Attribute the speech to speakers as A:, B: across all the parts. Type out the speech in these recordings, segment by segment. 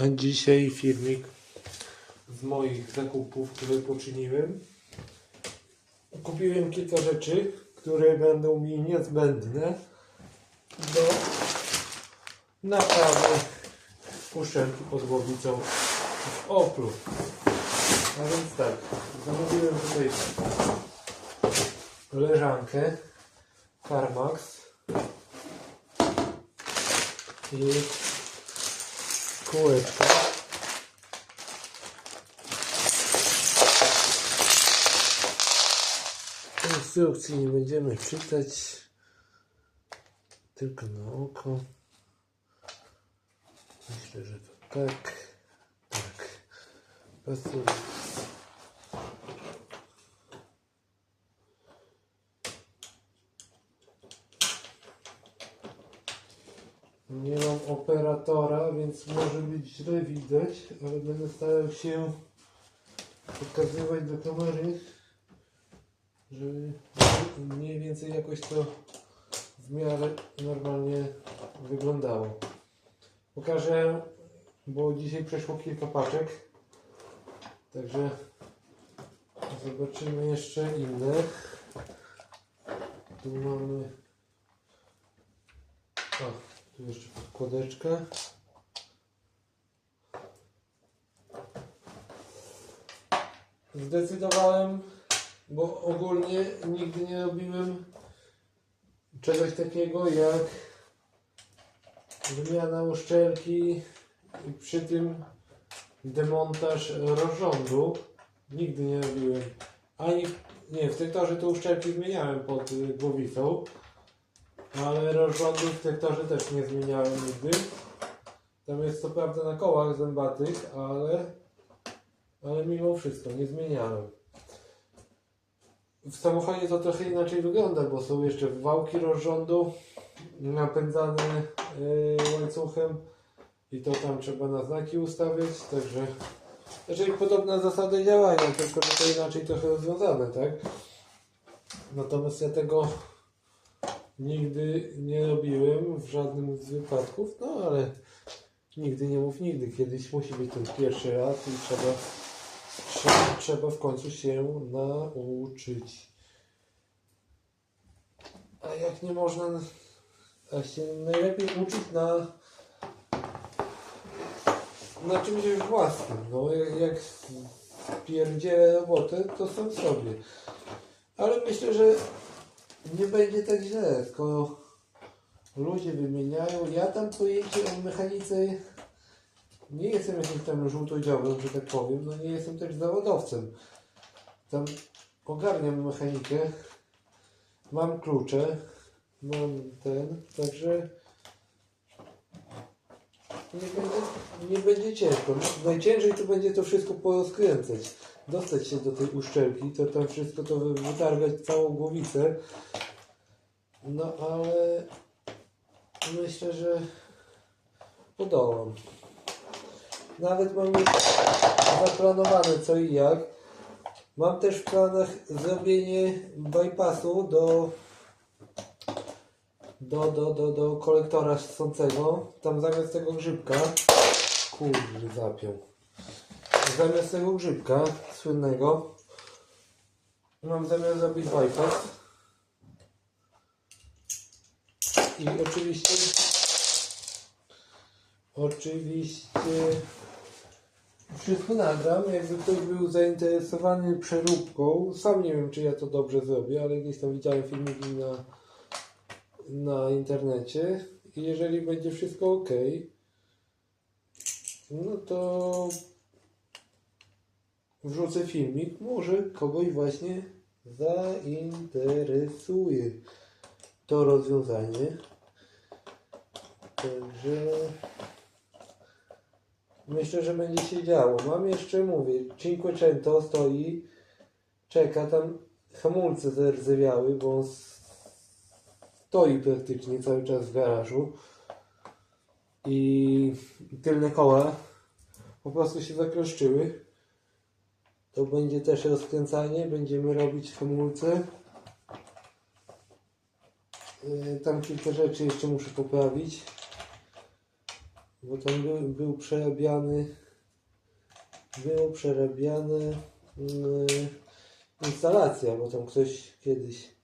A: A dzisiaj filmik z moich zakupów, które poczyniłem. Kupiłem kilka rzeczy, które będą mi niezbędne do naprawy uszczelki pod głowicą w Oplu. A więc tak, zamówiłem tutaj leżankę Carmax i Instrukcji nie będziemy czytać, tylko na oko. Myślę, że to tak, tak. Pasuje. Nie mam operatora, więc może być źle widać, ale będę starał się pokazywać do kamery, żeby mniej więcej jakoś to w miarę normalnie wyglądało. Pokażę, bo dzisiaj przeszło kilka paczek, także zobaczymy jeszcze inne. Tu mamy o, tu jeszcze podkładeczka. Zdecydowałem, bo ogólnie nigdy nie robiłem czegoś takiego jak wymiana uszczelki i przy tym demontaż rozrządu. Nigdy nie robiłem. Ani nie, w tektorze to uszczelki zmieniałem pod głowicą. Ale rozrządu w tektorze też nie zmieniałem nigdy. Tam jest co prawda na kołach zębatych, ale, ale mimo wszystko nie zmieniałem. W samochodzie to trochę inaczej wygląda, bo są jeszcze wałki rozrządu napędzane yy, łańcuchem i to tam trzeba na znaki ustawiać, także jeżeli podobne zasady działają, tylko że to inaczej trochę rozwiązane, tak? Natomiast ja tego Nigdy nie robiłem w żadnym z wypadków, no ale nigdy nie mów nigdy. Kiedyś musi być ten pierwszy raz i trzeba, trzeba, trzeba w końcu się nauczyć. A jak nie można, a się najlepiej uczyć na, na czymś własnym. No jak, jak pierdzielę robotę, to sam sobie. Ale myślę, że nie będzie tak źle, skoro ludzie wymieniają. Ja tam pojęcie o mechanice nie jestem jakimś tam żółtodziobem, że tak powiem. No nie jestem też zawodowcem. Tam ogarniam mechanikę. Mam klucze. Mam ten, także nie będzie, nie będzie ciężko. Najciężej to będzie to wszystko porozkręcać. Dostać się do tej uszczelki, to tam wszystko to wy- wytargać całą głowicę. No ale myślę, że podołam. Nawet mam już zaplanowane co i jak. Mam też w planach zrobienie bypassu do do, do, do, do kolektora ssącego. Tam zamiast tego grzybka kurde zapiął. Zamiast tego grzybka słynnego mam zamiar zrobić bypass. I oczywiście oczywiście wszystko nagram. Jakby ktoś był zainteresowany przeróbką, sam nie wiem czy ja to dobrze zrobię, ale gdzieś tam widziałem filmiki na, na internecie i jeżeli będzie wszystko ok, no to wrzucę filmik, może kogoś właśnie zainteresuje to rozwiązanie. Także myślę, że będzie się działo. Mam jeszcze, mówię, Cinquecento stoi, czeka tam, hamulce zardzewiały, bo on stoi praktycznie cały czas w garażu i tylne koła po prostu się zakraszczyły. To będzie też rozkręcanie, będziemy robić hamulce. Yy, Tam kilka rzeczy jeszcze muszę poprawić. Bo tam był, był przerabiany, był przerabiany yy, instalacja, bo tam ktoś kiedyś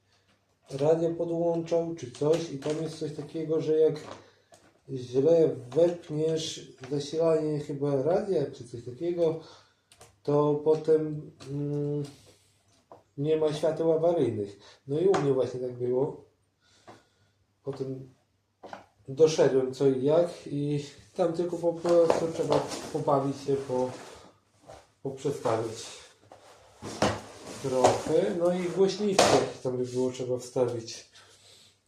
A: radio podłączał czy coś i tam jest coś takiego, że jak źle wepniesz zasilanie chyba radia czy coś takiego, to potem mm, nie ma świateł awaryjnych. No i u mnie właśnie tak było. Potem doszedłem co i jak i tam tylko po prostu trzeba pobawić się, po, poprzestawić trochę. No i głośniczkę tam by było trzeba wstawić.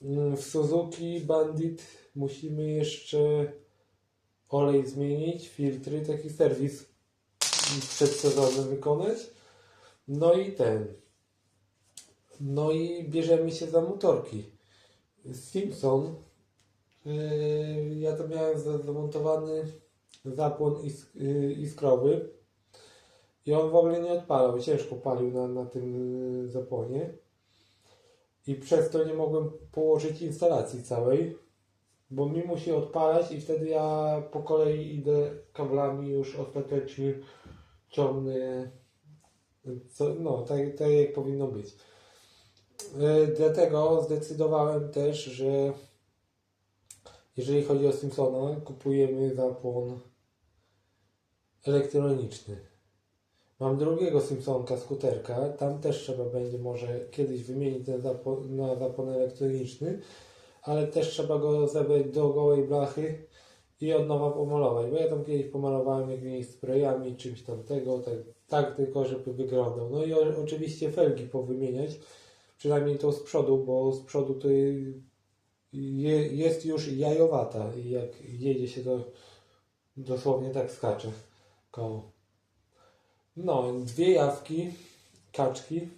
A: Mm, W Suzuki Bandit musimy jeszcze olej zmienić, filtry, taki serwis przed sezonem wykonać. No i ten. No i bierzemy się za motorki. Simpson. Yy, ja to miałem za- zamontowany zapłon yy, iskrowy. I on w ogóle nie odpalał. Ciężko palił na, na tym yy, zapłonie. I przez to nie mogłem położyć instalacji całej. Bo mi musi odpalać i wtedy ja po kolei idę kablami już ostatecznie ciągnę co, no, tak, tak jak powinno być. Dlatego zdecydowałem też, że jeżeli chodzi o Simpsona, kupujemy zapłon elektroniczny. Mam drugiego Simpsonka, skuterka. Tam też trzeba będzie może kiedyś wymienić ten zapłon, na zapłon elektroniczny, ale też trzeba go zebrać do gołej blachy i od nowa pomalować. Bo ja tam kiedyś pomalowałem jakimiś sprayami, czymś tamtego, tak, tak tylko, żeby wyglądał. No i o, oczywiście felgi powymieniać, przynajmniej to z przodu, bo z przodu to je, jest już jajowata i jak jedzie się to dosłownie tak skacze koło. No, dwie jawki, kaczki.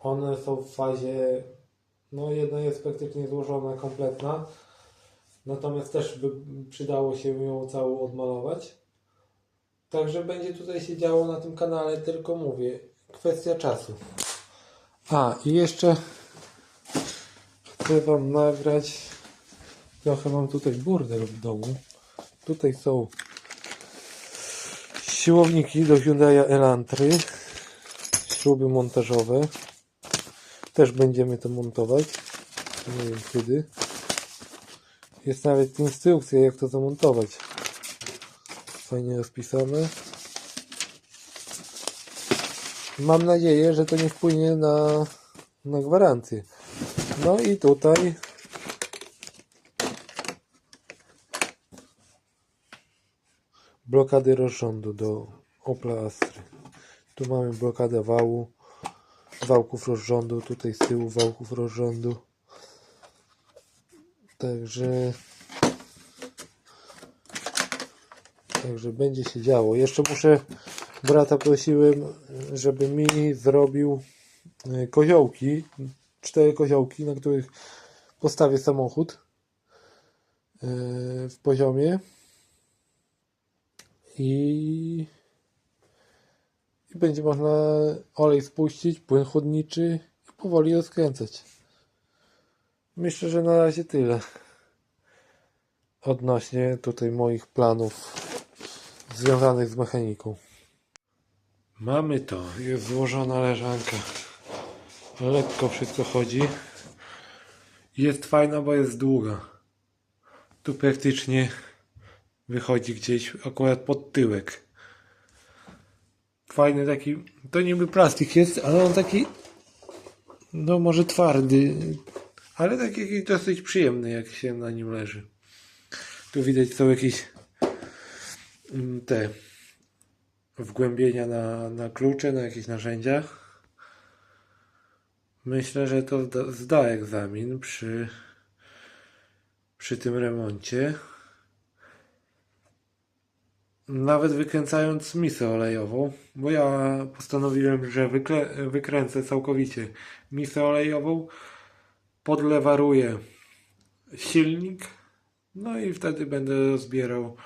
A: One są w fazie, no jedna jest praktycznie złożona, kompletna. Natomiast też by przydało się ją całą odmalować. Także będzie tutaj się działo na tym kanale, tylko mówię, kwestia czasu. A, i jeszcze chcę Wam nagrać, trochę mam tutaj burdel w domu. Tutaj są siłowniki do Hyundai Elantry, śruby montażowe. Też będziemy to montować, nie wiem kiedy. Jest nawet instrukcja, jak to zamontować. Fajnie rozpisane. Mam nadzieję, że to nie wpłynie na, na gwarancję. No i tutaj blokady rozrządu do Opla Astry. Tu mamy blokadę wału, wałków rozrządu, tutaj z tyłu wałków rozrządu. Także Także będzie się działo. Jeszcze muszę brata prosiłem, żeby mi zrobił e, koziołki. Cztery koziołki, na których postawię samochód e, w poziomie. I, i będzie można olej spuścić, płyn chłodniczy i powoli rozkręcać. Myślę, że na razie tyle odnośnie tutaj moich planów związanych z mechaniką. Mamy to. Jest złożona leżanka. Lekko wszystko chodzi. Jest fajna, bo jest długa. Tu praktycznie wychodzi gdzieś akurat pod tyłek. Fajny taki, to niby plastik jest, ale on taki, no może twardy, ale taki dosyć przyjemny, jak się na nim leży. Tu widać są jakieś mm, te wgłębienia na, na klucze, na jakieś narzędzia. Myślę, że to zda, egzamin przy, przy tym remoncie. Nawet wykręcając misę olejową, bo ja postanowiłem, że wykręcę całkowicie misę olejową, podlewaruję silnik, no i wtedy będę zbierał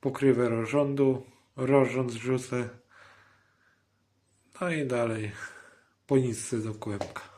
A: pokrywę rozrządu, rozrząd zrzucę, no i dalej po nisce do kłębka.